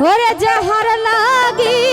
ওরে যাহার লাগি